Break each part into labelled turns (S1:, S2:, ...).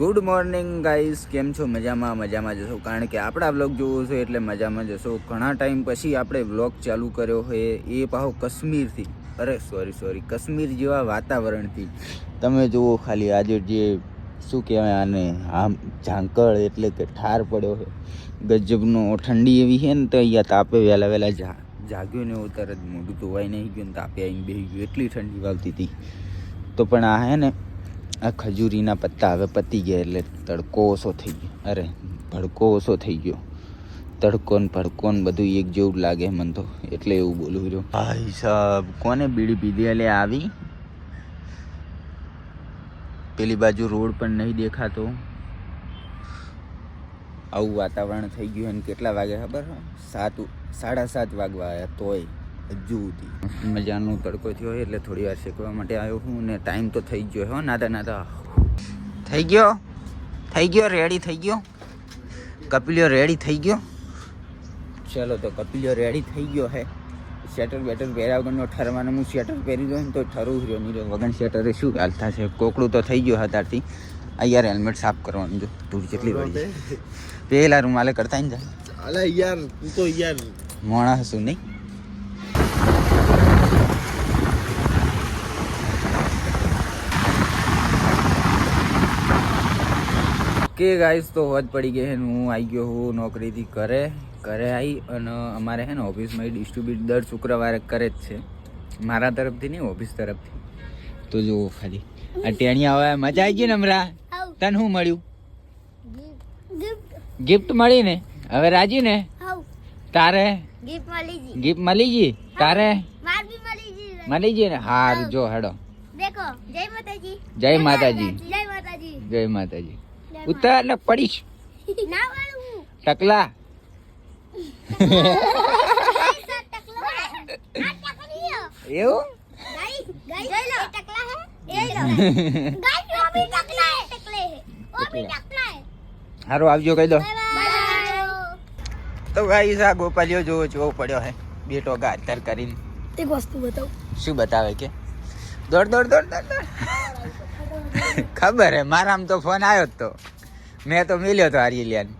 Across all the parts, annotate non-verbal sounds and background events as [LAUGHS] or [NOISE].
S1: Good morning guys, કેમ છો? મજામાં મજામાં જશો કારણ કે આપણા બ્લોગ જોવો છો એટલે મજામાં જશો ઘણા ટાઈમ પછી આપણે બ્લોગ ચાલુ કર્યો હોય એ પાહો કાશ્મીરથી. અરે સોરી સોરી કાશ્મીર જેવા વાતાવરણથી. તમે જુઓ ખાલી આજે જે, શું કહેવાય આને, આમ ઝાંકળ એટલે કે ઠાર પડ્યો છે. ગજબનો ઠંડી એવી છે ને, તો અહીંયા તાપે વહેલા વહેલા જા, જાગ્યો ને એવું તરત મોઢું ધોવાઈ નહીં ગયું ને તાપે આવીને બેસી ગયું. એટલી ઠંડી વાવતી હતી. તો પણ આ હે ને આ ખજૂરીના પત્તા હવે પતી ગયા એટલે તડકો ઓછો થઈ ગયો. અરે, ભડકો ઓછો થઈ ગયો. તડકો ને ભડકો ને બધું એક જેવું લાગે મને તો. એટલે એવું બોલું રહ્યો ભાઈ સાહેબ કોને બીડી પીધી? એટલે આવી. પેલી બાજુ રોડ પણ નહીં દેખાતો. આવું વાતાવરણ થઈ ગયું અને કેટલા વાગે ખબર? સાત સાડા સાત વાગવા આવ્યા તોય. હજુ સુધી મજાનો તડકો થયો હોય એટલે થોડી વાર શેકવા માટે આવ્યો હું ને ટાઈમ તો થઈ ગયો હો નાતા નાતા. થઈ ગયો? થઈ ગયો? રેડી થઈ ગયો? કપિલિયો રેડી થઈ ગયો? ચલો તો કપિલિયો રેડી થઈ ગયો હે સ્વેટર બેટર પહેર્યા વગરનો ઠરવાનો હું સ્વેટર પહેરી દઉં ને તો ઠરવું રહ્યો. નહીં વગર સ્વેટરે શું હાલ થશે? કોકડું તો થઈ ગયું અત્યારથી. આ યાર હેલ્મેટ સાફ કરવાનું જો ધૂળ જેટલી વળી છે પહેલા રૂમાલે કરતા ને
S2: અલે યાર તું તો યાર
S1: મોણા હશું નહીં? કે ગાઈસ તો હોજ પડી ગઈ છે ને હું આવી ગયો હું નોકરીથી ઘરે ઘરે આવી અને અમારે છે ને ઓફિસમાં એ ડિસ્ટ્રીબ્યુટ દર શુક્રવારે કરે જ છે. મારા તરફથી નહીં ઓફિસ તરફથી. તો જુઓ ખાલી. આ ટેણી હવે મજા આવી ગઈ ને હમણાં તને શું મળ્યું? ગિફ્ટ મળી ને? હવે રાજી ને? તારે?
S3: ગિફ્ટ મળી જી
S1: ગિફ્ટ મળી ગઈ? તારે?
S3: માર બી મળી
S1: ગઈ ને? હાર જો હેડો.
S3: દેખો જય માતાજી.
S1: જય માતાજી.
S3: જય માતાજી.
S1: જય માતાજી. ઉતાર
S3: ને પડીશ.
S1: ટકલા. એવું? સારું આવજો કહી દો. તો ભાઈ આ ગોપાલીઓ જોવો જોવો પડ્યો હે. બે ટોકા અત્યાર કરીને.
S3: એક વસ્તુ બતાવું.
S1: શું બતાવે કે? દોડ દોડ દોડ દોડ ખબર હે મારા આમ તો ફોન આવ્યો જ તો. મેં તો મિલ્યો તો આર્યલિયાને.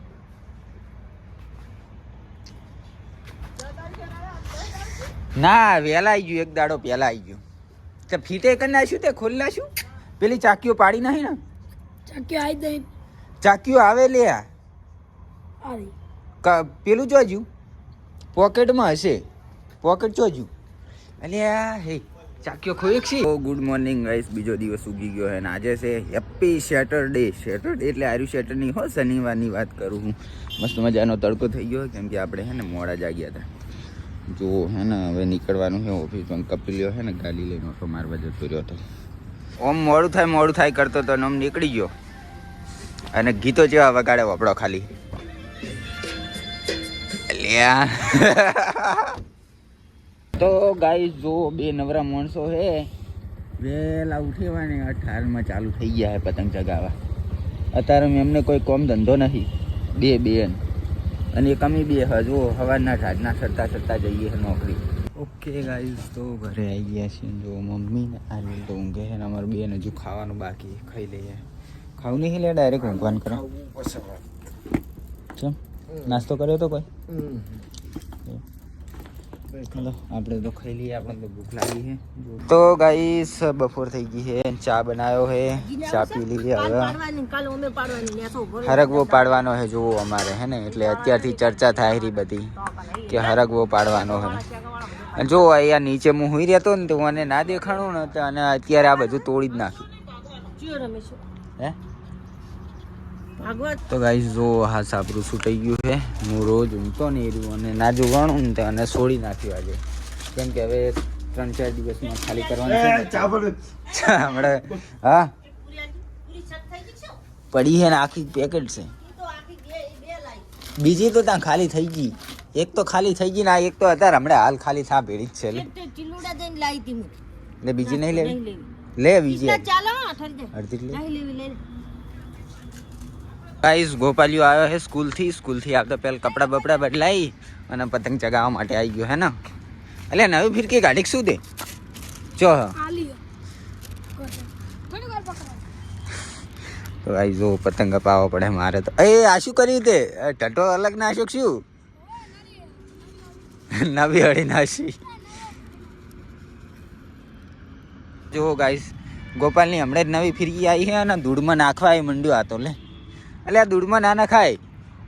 S1: ના વહેલા આવી ગયું એક દાડો પહેલા આવી ગયું. તે ફીટે કરી નાખ્યું તે ખોલી નાખ્યું? પેલી ચાકીઓ પાડી નાખી ને?
S3: ચાકીઓ આવી દઈ
S1: ચાકીઓ આવે લે આ. પેલું જોજુ પોકેટમાં હશે. પોકેટ જોજુ અલ્યા હે. ચાક્યો ખોયો છે ગુડ મોર્નિંગ ગાઈસ બીજો દિવસ ઉગી ગયો અને આજે છે હેપી સેટરડે સેટરડે એટલે આર્યું સેટરની હો, શનિવારની વાત કરું હું. મસ્ત મજાનો તડકો થઈ ગયો કેમ કે આપણે હે ને મોડા જાગ્યા હતા. જો હે ને, હવે નીકળવાનું છે ઓફિસમાં કપિલ્યો હે ને ગાડી લઈને ઓટો મારવા જતો રહ્યો હતો. ઓમ મોડું થાય મોડું થાય કરતો તો આમ નીકળી ગયો. અને ગીતો જેવા વગાડે વપડો ખાલી. લ્યા. [LAUGHS] તો ગાઈ જો બે નવરા માણસો હે વહેલા ઉઠેવાની અઠારમાં ચાલુ થઈ ગયા હે પતંગ ચગાવવા. અત્યારે એમને કોઈ કોમ ધંધો નથી. બે બેન અને એક અમે બે હજુ હવારના ઢાડના સરતા સરતા જઈએ છે નોકરી. ઓકે ગાઈઝ તો ઘરે આવી ગયા છીએ. જો મમ્મી ને આ રીતે તો ઊંઘે છે અમારું બેન હજુ ખાવાનું બાકી ખાઈ લઈએ. ખાવું નહીં લે ડાયરેક્ટ ઊંઘવાનું કરો. ચમ? નાસ્તો કર્યો તો કોઈ? આપણે તો ખાઈ લઈએ આપણને તો ભૂખ લાગી છે. તો ગાઈસ બપોર થઈ ગઈ છે ચા બનાવ્યો છે. ચા પી લીધી હવે. હરગવો પાડવાનો છે જોવો અમારે હે ને? એટલે અત્યારથી ચર્ચા થાય રહી બધી કે હરગવો પાડવાનો છે. અને જો અહીંયા નીચે હું હુઈ રહેતો ને તો મને ના દેખાણું ને તો અને અત્યારે આ બધું તોડી જ નાખ્યું હે? તો ગાઈસ જો હા સાપરું છૂટાઈ ગયું છે. હું રોજ ઊંઘતો ને એ રહ્યું અને ના જોવાનું ને અને છોડી નાખ્યું આજે. કેમ કે હવે ત્રણ ચાર દિવસમાં ખાલી કરવાનું છે. હમણાં હા? પડી છે ને આખી પેકેટ છે. બીજી તો ત્યાં ખાલી થઈ ગઈ. એક તો ખાલી થઈ ગઈ ને આ એક તો અત્યારે હમણાં હાલ ખાલી થા ભેળી જ છે લે. બીજી નહીં લેવી? લે બીજી અડધી ગાઈસ ગોપાલિયો આવ્યો છે સ્કૂલથી. સ્કૂલથી આવતો પહેલાં કપડાં બપડા બદલાઈ અને પતંગ ચગાવવા માટે આવી ગયો હે ને? એટલે નવી ફિરકી ગાડી શું દે જો તો આઈ જો પતંગ અપાવવો પડે મારે તો. એ આ શું કર્યું તે? ટટો અલગ નાખ્યો શું? નવી હળી નાશી. જો ગાઈસ ગોપાલની હમણાં જ નવી ફિરકી આવી છે અને ધૂળમાં નાખવા એ મંડ્યો આ તો લે. એટલે દૂધમાં ના નખાય.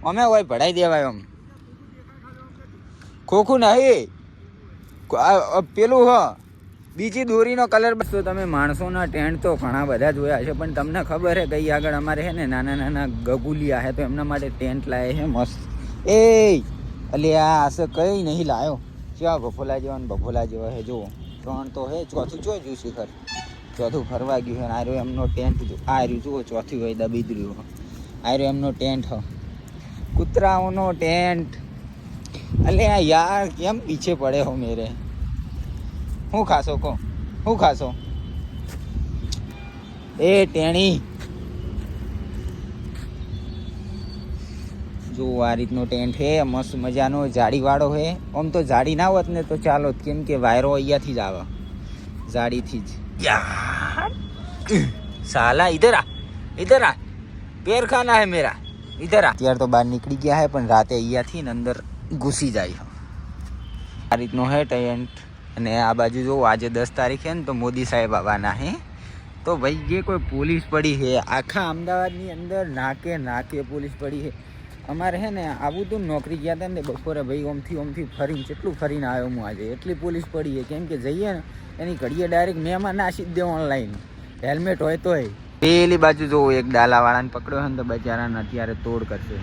S1: અમે હોય ભરાઈ દેવાય આમ ખોખું નહીં. પેલું હ, બીજી દોરીનો કલર બસ તો તમે માણસોના ટેન્ટ તો ઘણા બધા જોયા છે પણ તમને ખબર છે કઈ આગળ અમારે છે ને નાના નાના ગગુલિયા છે તો એમના માટે ટેન્ટ લાવે છે મસ્ત. એ અલે આ આસે કંઈ નહીં લાવ્યો ક્યાં બફોલા જેવા બફોલા જેવા છે જુઓ. ત્રણ તો હે, ચોથું જો જ્યું શિખર ચોથું ફરવા ગયું આ રહ્યું એમનો ટેન્ટ આ રહ્યું, જુઓ, ચોથું હોય દબી રહ્યું આ રહ્યો એમનો ટેન્ટ હ. કૂતરાઓનો ટેન્ટ. અલે યાર કેમ પીછે પડે હો મેરે? હું ખાશો કહો? હું ખાશો? એ ટેણી. જો આ રીતનો ટેન્ટ હે, મસ્ત મજાનો જાળીવાળો હે. આમ તો જાડી ના હોત ને તો ચાલો, કેમ કે વાયરો અહીંયાથી જ આવે. જાડીથી જ. સાલા ઇધર આ ઇધર આ. પેર ખાના હે મેરા. ઇધર આ. અત્યારે તો બહાર નીકળી ગયા હે, પણ રાતે અહીંયાથી ને અંદર ઘૂસી જાય આ રીતનો હે ટેન્ટ. અને આ બાજુ જો, આજે દસ તારીખે ને તો મોદી સાહેબ આવવાના હે. તો ભાઈ, જે કોઈ પોલીસ પડી છે આખા અમદાવાદની અંદર નાકે નાકે પોલીસ પડી છે અમારે હે ને, આવું તું નોકરી ગયા હતા ને બપોરે ભાઈ ઓમથી ઓમથી ફરીને કેટલું ફરીને આવ્યો હું આજે, એટલી પોલીસ પડી છે કેમ કે જઈએ ને, એની ઘડીએ ડાયરેક્ટ મેમાં નાસી જ દે ઓનલાઈન હેલ્મેટ હોય તોય. પેલી બાજુ જો એક ડાલાવાળાને પકડ્યો ને તો બચારાને અત્યારે તોડ કરશે.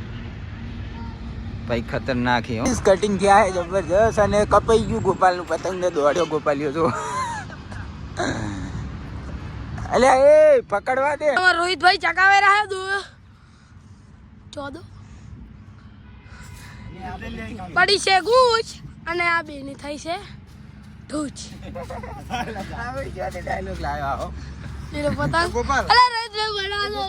S1: ભાઈ ખતરનાક કટિંગ થયા છે જબરજસ્ત અને કપાઈ ગયું ગોપાલનું પતંગ ને દોડ્યો ગોપાલિયો જો. અલે એ પકડવા દે.
S2: રોહિતભાઈ ચકાવે રહ્યા દો. ચોદો પડી છે ગુચ અને આ બેની થઈ છે ધૂચ
S1: ડાયલોગ લાવ્યો
S2: એનો પતંગ. અલા રોહિતભાઈ બનાવો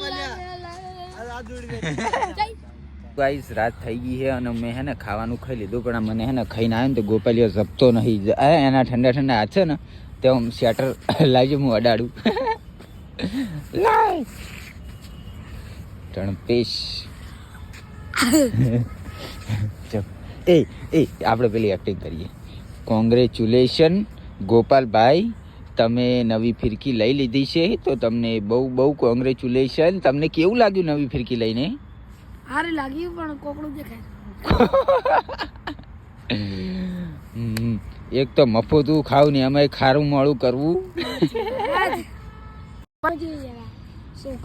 S1: ગાઈસ રાત થઈ ગઈ છે અને મેં હે ને ખાવાનું ખાઈ લીધું પણ મને હે ને ખાઈને આવ્યો ને તો ગોપાલીઓ જપતો નહીં. એના ઠંડા ઠંડા હાથ છે ને તે હું શેટર [LAUGHS] લાવજો હું અડાડું. [LAUGHS] ટણપેશ [LAUGHS] એ એ આપણે પેલી એક્ટિંગ કરીએ. કોંગ્રેચ્યુલેશન ગોપાલભાઈ તમે નવી ફિરકી લઈ લીધી છે તો તમને બહુ બહુ કોંગ્રેચ્યુલેશન તમને કેવું લાગ્યું નવી ફિરકી લઈને?
S2: હારે લાગ્યું પણ કોકડું દેખાય.
S1: એક તો મફતું ખાવ ને અમે ખારું મોડું કરવું.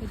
S1: [LAUGHS]